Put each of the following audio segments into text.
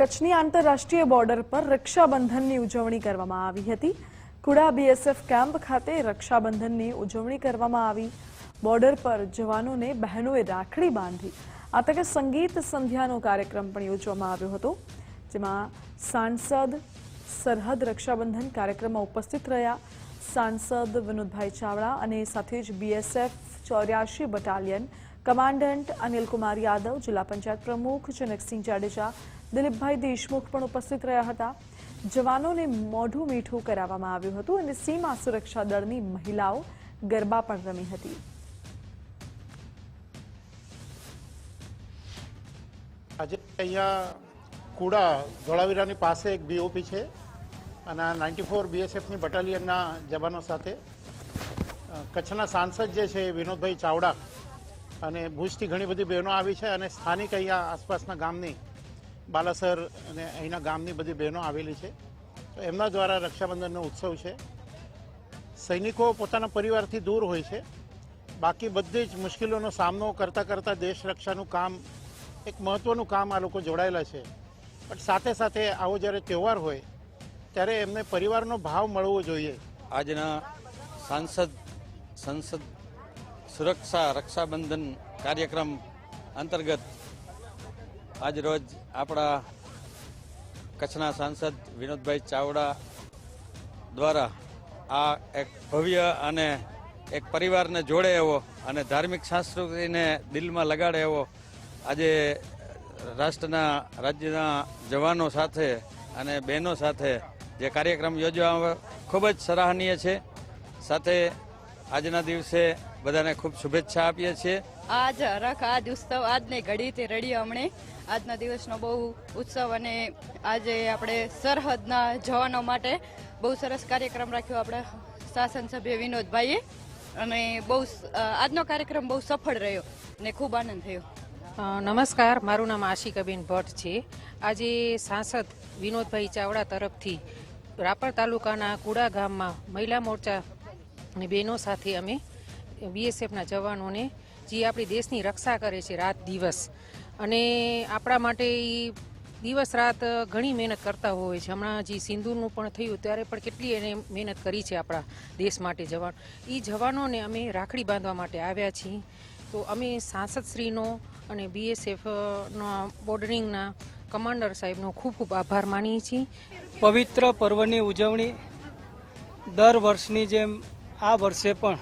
કચ્છની આંતરરાષ્ટ્રીય બોર્ડર પર રક્ષાબંધનની ઉજવણી કરવામાં આવી હતી. કુડા બીએસએફ કેમ્પ ખાતે રક્ષાબંધનની ઉજવણી કરવામાં આવી. બોર્ડર પર જવાનોને બહેનોએ રાખડી બાંધી. આ તકે સંગીત સંધ્યાનો કાર્યક્રમ પણ યોજવામાં આવ્યો હતો. જેમાં સાંસદ સરહદ રક્ષાબંધન કાર્યક્રમમાં ઉપસ્થિત રહ્યા. સાંસદ વિનોદભાઈ ચાવડા અને સાથે જ બીએસએફ ચોર્યાસી બટાલિયન કમાન્ડન્ટ અનિલકુમાર યાદવ, જિલ્લા પંચાયત પ્રમુખ જનકસિંહ જાડેજા દિલીપભાઈ દેશમુખ પણ ઉપસ્થિત રહ્યા હતા. જવાનોને મોઢું મીઠું કરાવવામાં આવ્યું હતું અને સીમા સુરક્ષા દળની મહિલાઓ ગરબા પણ રમી હતી. આજે અહીંયા કુડા ધોળાવીરાની પાસે એક બીઓપી છે અને આ નાઇન્ટી ફોર બીએસએફની બટાલિયનના જવાનો સાથે કચ્છના સાંસદ જે છે વિનોદભાઈ ચાવડા અને ભુજથી ઘણી બધી બહેનો આવી છે અને સ્થાનિક અહીંયા આસપાસના ગામની બાલાસર અને અહીંના ગામની બધી બહેનો આવેલી છે. તો એમના દ્વારા રક્ષાબંધનનો ઉત્સવ છે. સૈનિકો પોતાના પરિવારથી દૂર હોય છે. બાકી બધી જ મુશ્કેલીઓનો સામનો કરતાં કરતાં દેશ રક્ષાનું કામ, એક મહત્ત્વનું કામ આ લોકો જોડાયેલા છે. પણ સાથે સાથે આવો જ્યારે તહેવાર હોય, ત્યારે એમને પરિવારનો ભાવ મળવો જોઈએ. આજના સાંસદ, સંસદ સુરક્ષા રક્ષાબંધન કાર્યક્રમ અંતર્ગત આજ રોજ આપણા કચ્છના સાંસદ વિનોદભાઈ ચાવડા દ્વારા આ એક ભવ્ય અને એક પરિવારને જોડે એવો અને ધાર્મિક સંસ્કૃતિને દિલમાં લગાડે એવો આજે રાષ્ટ્રના રાજ્યના જવાનો સાથે અને બહેનો સાથે જે કાર્યક્રમ યોજવામાં ખૂબ જ સરાહનીય છે. સાથે આજના દિવસે બધાને ખૂબ શુભેચ્છા આપીએ છીએ. આજ રખ આજ ઉત્સવ આજને ઘડી તે રડી હમણે. આજના દિવસનો બહુ ઉત્સવ અને આજે આપણે સરહદના જવાનો માટે બહુ સરસ કાર્યક્રમ રાખ્યો આપણે શાસન સભ્ય વિનોદભાઈએ. અને બહુ સ- આજનો કાર્યક્રમ બહુ સફળ રહ્યો અને ખૂબ આનંદ થયો. નમસ્કાર મારું નામ આશિકાબેન ભટ્ટ છે. આજે સાંસદ વિનોદભાઈ ચાવડા તરફથી રાપર તાલુકાના કુડા ગામમાં મહિલા મોરચા અને બહેનો સાથે અમે બીએસએફના જવાનોને જે આપણી દેશની રક્ષા કરે છે રાત દિવસ. અને આપણા માટે એ દિવસ રાત ઘણી મહેનત કરતા હોય છે. હમણાં જે સિંધુનું પણ થયું ત્યારે પણ કેટલી એને મહેનત કરી છે આપણા દેશ માટે જવાન. એ જવાનોને અમે રાખડી બાંધવા માટે આવ્યા છીએ. તો અમે સાંસદશ્રીનો અને બીએસએફના બોર્ડરિંગના કમાન્ડર સાહેબનો ખૂબ ખૂબ આભાર માનીએ છીએ. પવિત્ર પર્વની ઉજવણી દર વર્ષની જેમ આ વર્ષે પણ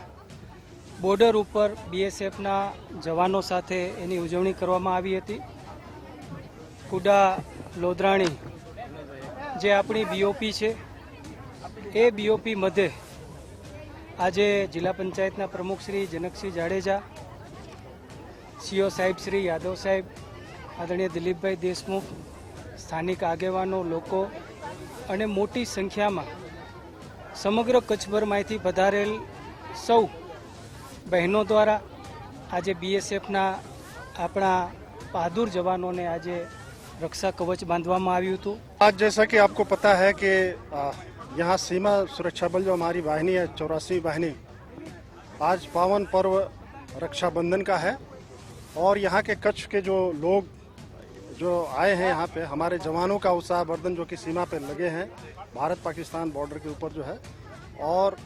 બોર્ડર ઉપર બીએસએફના જવાનો સાથે એની ઉજવણી કરવામાં આવી હતી. કુડા લોધરાણી, જે આપણી બીઓપી છે, એ બીઓપી મધ્યે આજે જિલ્લા પંચાયતના પ્રમુખ શ્રી જનકસિંહ જાડેજા સીઓ સાહેબ શ્રી યાદવ સાહેબ, આદરણીય દિલીપભાઈ દેશમુખ, સ્થાનિક આગેવાનો, લોકો અને મોટી સંખ્યામાં સમગ્ર કચ્છભરમાંથી પધારેલ સૌ બહેનો દ્વારા આજે બીએસએફના આપણા બહાદુર જવાનોને આજે રક્ષા કવચ બાંધવામાં આવ્યું હતું आज जैसा कि आपको पता है कि आ, यहाँ सीमा सुरक्षा बल जो हमारी वाहिनी है चौरासी वाहिनी आज पावन पर्व रक्षाबंधन का है और यहाँ के कच्छ के जो लोग जो आए हैं यहाँ पे हमारे जवानों का उत्साहवर्धन जो कि सीमा पे लगे हैं भारत पाकिस्तान बॉर्डर के ऊपर जो है और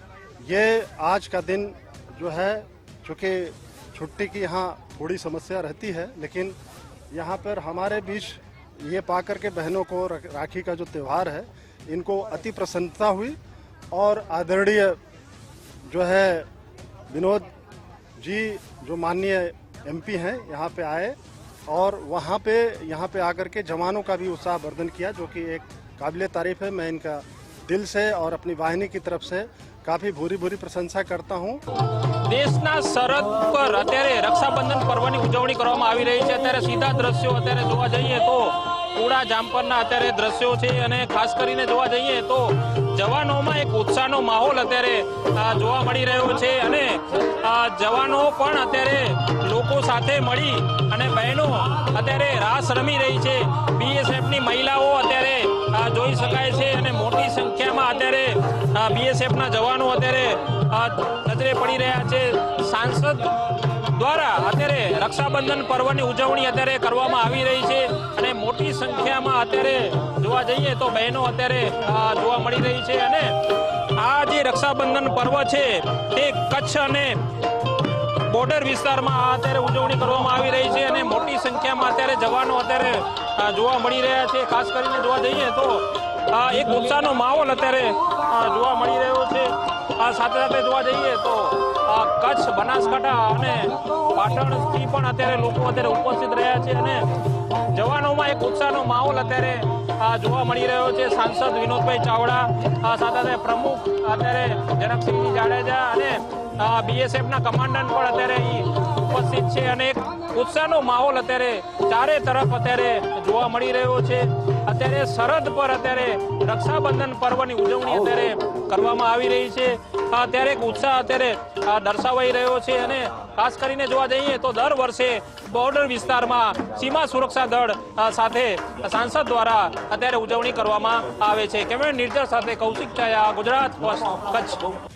ये आज का दिन जो है, चूँकि छुट्टी की यहाँ थोड़ी समस्या रहती है, लेकिन यहाँ पर हमारे बीच ये पाकर के बहनों को राखी का जो त्यौहार है, इनको अति प्रसन्नता हुई और आदरणीय जो है विनोद जी, जो माननीय एमपी हैं, यहाँ पे आए और वहाँ पे, यहाँ पे आकर के जवानों का भी उत्साह वर्धन किया, जो कि एक काबिल तारीफ़ है, मैं इनका દિલ સે અપની વાહિની કી તરફ સે કાફી ભૂરી ભૂરી પ્રશંસા કરતા હું દેશના સરહદ પર અત્યારે રક્ષાબંધન પર્વની ઉજવણી કરવામાં આવી રહી છે. અત્યારે સીધા દ્રશ્યો અત્યારે જોવા જઈએ તો કુડા જામપરના અત્યારે દ્રશ્યો છે અને ખાસ કરીને જોવા જઈએ તો જવાનોમાં એક ઉત્સાહનો માહોલ અત્યારે જોવા મળી રહ્યો છે અને જવાનો પણ અત્યારે લોકો સાથે મળી અને બહેનો અત્યારે રાસ રમી રહી છે. બીએસએફની મહિલાઓ અત્યારે જોઈ શકાય છે અને મોટી સંખ્યામાં અત્યારે બીએસએફના જવાનો અત્યારે નજરે પડી રહ્યા છે. સાંસદ દ્વારા અત્યારે રક્ષાબંધન પર્વની ઉજવણી અત્યારે કરવામાં આવી રહી છે અને મોટી સંખ્યામાં અત્યારે જોવા જઈએ તો બહેનો અત્યારે જોવા મળી રહી છે અને આ જે રક્ષાબંધન પર્વ છે તે કચ્છ અને બોર્ડર વિસ્તારમાં અત્યારે ઉજવણી કરવામાં આવી રહી છે અને મોટી સંખ્યામાં અત્યારે જવાનો અત્યારે જોવા મળી રહ્યા છે. ખાસ કરીને જોવા જઈએ તો એક ઉત્સાહનો માહોલ અત્યારે જોવા મળી રહ્યો છે. સાથે સાથે જોવા જઈએ તો કચ્છ, બનાસકાંઠા અને પાટણથી પણ અત્યારે લોકો અત્યારે ઉપસ્થિત રહ્યા છે અને જવાનોમાં એક ઉત્સાહનો માહોલ અત્યારે જોવા મળી રહ્યો છે સાંસદ વિનોદભાઈ ચાવડા. સાથે પ્રમુખ અત્યારે જનકસિંહજી જાડેજા અને બીએસએફના કમાન્ડન્ટ પણ અત્યારે ઉપસ્થિત છે અને એક ઉત્સાહનો માહોલ અત્યારે ચારે તરફ અત્યારે જોવા મળી રહ્યો છે. અત્યારે સરહદ પર અત્યારે રક્ષાબંધન પર્વની ઉજવણી અત્યારે કરવામાં આવી રહી છે. અત્યારે એક ઉત્સાહ અત્યારે દર્શાવાઈ રહ્યો છે અને ખાસ કરીને જોવા જઈએ તો દર વર્ષે બોર્ડર વિસ્તારમાં સીમા સુરક્ષા દળ સાથે સાંસદ દ્વારા અત્યારે ઉજવણી કરવામાં આવે છે. કેમેરા નિર્જર સાથે કૌશિક ચાયા ગુજરાત કચ્છ